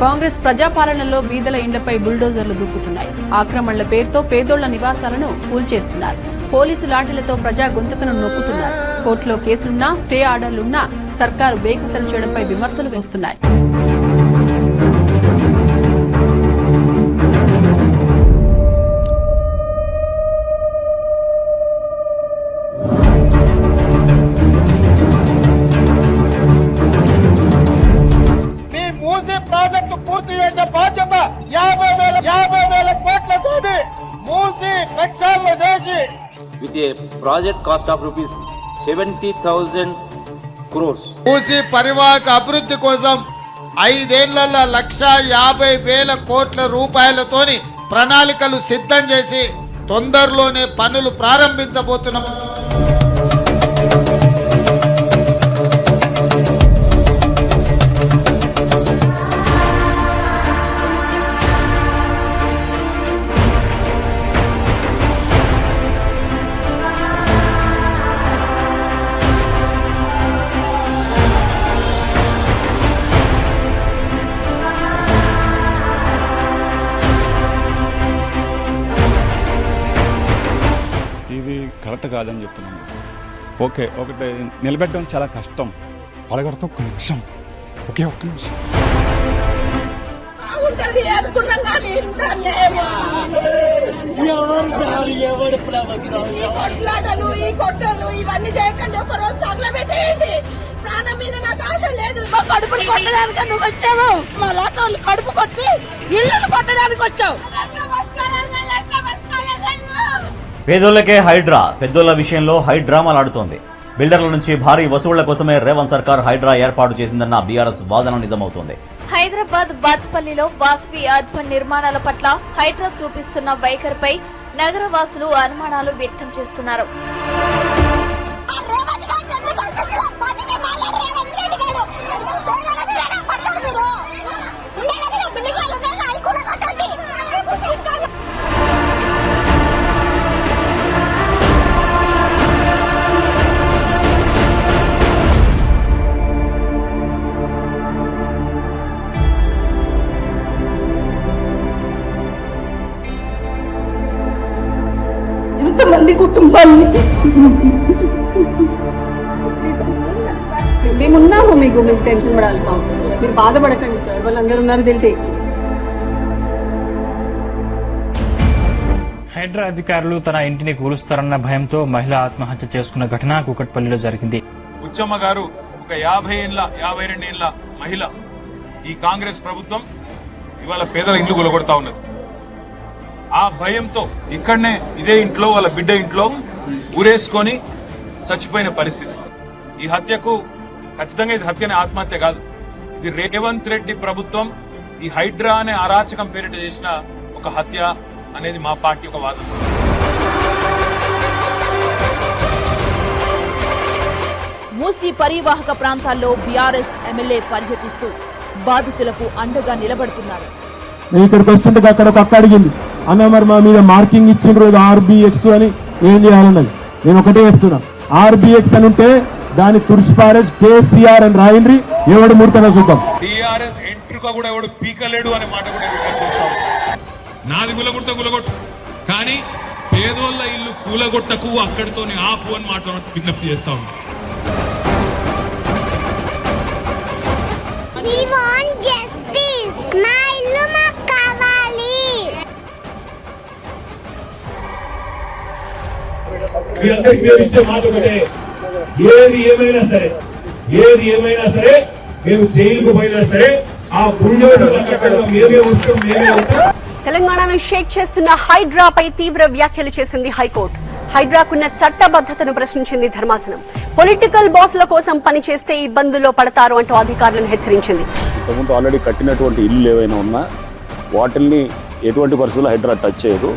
కాంగ్రెస్ ప్రజాపాలనలో బీదల ఇండ్లపై బుల్డోజర్లు దూకుతున్నాయి. ఆక్రమణల పేరుతో పేదోళ్ళ నివాసాలను కూల్చేస్తున్నారు. పోలీసు లాఠీలతో ప్రజా గొంతుకను నొక్కుతున్నారు. కోర్టులో కేసులున్నా స్టే ఆర్డర్లున్నా సర్కారు బేఖతలు చేయడంపై విమర్శలు వస్తున్నాయి. ప్రక్షాళన చేసి with a project cost of rupees 70,000 crores. మూసి పరివాహక అభివృద్ధి కోసం ఐదేళ్ళలో లక్ష యాభై వేల కోట్ల రూపాయలతోని ప్రణాళికలు సిద్ధం చేసి తొందరలోనే పనులు ప్రారంభించబోతున్నాం ఇది కరెక్ట్ కాదని చెప్తున్నాను. ఓకే ఒకటి నిలబెట్టడం చాలా కష్టం. పలగడతాం ఒక్క నిమిషం. ఒకే ఒక్క నిమిషం. కొట్లాటలు ఈ కొట్టలు ఇవన్నీ చేయకండి ఒక రోజు తగలబెట్టేయండి. ప్రాణం మీద నాకు ఆశ లేదు. మా కడుపులు కొట్టడానికి నువ్వు వచ్చావు. మా లాంటి వాళ్ళు కడుపు కొట్టి ఇల్లులు కొట్టడానికి వచ్చావు పేదోళ్ళకే హైడ్రా. పెద్దోళ్ళ విషయంలో హైడ్రామాలు ఆడుతోంది. బిల్డర్ల నుంచి భారీ వసూళ్ళ కోసమే రేవంత్ సర్కార్ హైడ్రా ఏర్పాటు చేసిందన్న బీఆర్ఎస్ వాదన నిజమవుతోంది. హైదరాబాద్ బాజ్పల్లిలో వాసవి అర్బన్ నిర్మాణాల పట్ల హైడ్రా చూపిస్తున్న వైఖరిపై నగరవాసులు అనుమానాలు వ్యక్తం చేస్తున్నారు. ఎంతమంది కుటుంబాలని? మేమున్నాము మీకు మీకు టెన్షన్ పడాల్సిన అవసరం మీరు బాధపడకండి సార్. వాళ్ళందరూ ఉన్నారు దిల్ టేక్ హైడ్రా అధికారులు తన ఇంటిని కూలుస్తారన్న భయంతో మహిళ ఆత్మహత్య చేసుకున్న ఘటన కూకట్పల్లిలో జరిగింది. ఉచ్చమ్మ గారు ఒక యాభై ఏళ్ళ యాభై రెండు ఏళ్ళ మహిళ. ఈ కాంగ్రెస్ ప్రభుత్వం ఇవాళ పేదల ఇండ్లు కొలగొడతా ఉన్నది. ఆ భయంతో ఇక్కడనే ఇదే ఇంట్లో వాళ్ళ బిడ్డ ఇంట్లో ఊరేసుకొని చచ్చిపోయిన పరిస్థితి. ఈ హత్యకు ఖచ్చితంగా ఇది హత్యనే ఆత్మహత్య కాదు. ఇది రేవంత్ రెడ్డి ప్రభుత్వం ఈ హైడ్రా అనే అరాచకం పేరిట చేసిన ఒక హత్య అనేది మా పార్టీ ఒక వాదన. మూసీ పరివాహక ప్రాంతాల్లో బీఆర్ఎస్ ఎమ్మెల్యే పర్యటిస్తూ బాధితులకు అండగా నిలబడుతున్నారు. నేను ఇక్కడికి వస్తుంటే అక్కడ ఒక అక్క అడిగింది. అన్న మరి మా మీద మార్కింగ్ ఇచ్చిండ్రు ఏదో ఆర్బిఎక్స్ అని ఏం చేయాలన్నది? నేను ఒకటే చెప్తున్నా. ఆర్బిఎక్స్ అని ఉంటే దాని తుడిచిపారేసి కేసీఆర్ అని రాయండి ఎవడు ముడతాడో చూద్దాం. టీఆర్ఎస్ ఎంట్రుక కూడా ఎవడు పీకలేడు అనే మాట కూడా నాది గులగొట్ట గులగొట్టు. కానీ పేదోళ్ళ ఇల్లు కూలగొట్టకు అక్కడితోనే ఆపు అని మాట విజ్ఞప్తి చేస్తా మీరందరికీ మేము ఇచ్చే మాట ఒకటే. ఏది ఏమైనా సరే ఏది ఏమైనా సరే మేము జైలుకు పోయినా సరే ఆ బుల్డోజర్ మేమే వస్తాం మేమే వస్తాం తెలంగాణను షేక్ చేస్తున్న హైడ్రాపై తీవ్ర వ్యాఖ్యలు చేసింది హైకోర్టు. హైడ్రాకున్న చట్టబద్ధతను ప్రశ్నించింది ధర్మాసనం. పొలిటికల్ బాసుల కోసం పనిచేస్తే ఇబ్బందుల్లో పడతారు అంటూ అధికారులను హెచ్చరించింది. ఇంతకుముందు ఆల్రెడీ కట్టినటువంటి ఇల్లు ఏవైనా ఉన్నా వాటిల్ని ఎటువంటి పరిస్థితుల్లో హైడ్రా టచ్ చేయదు.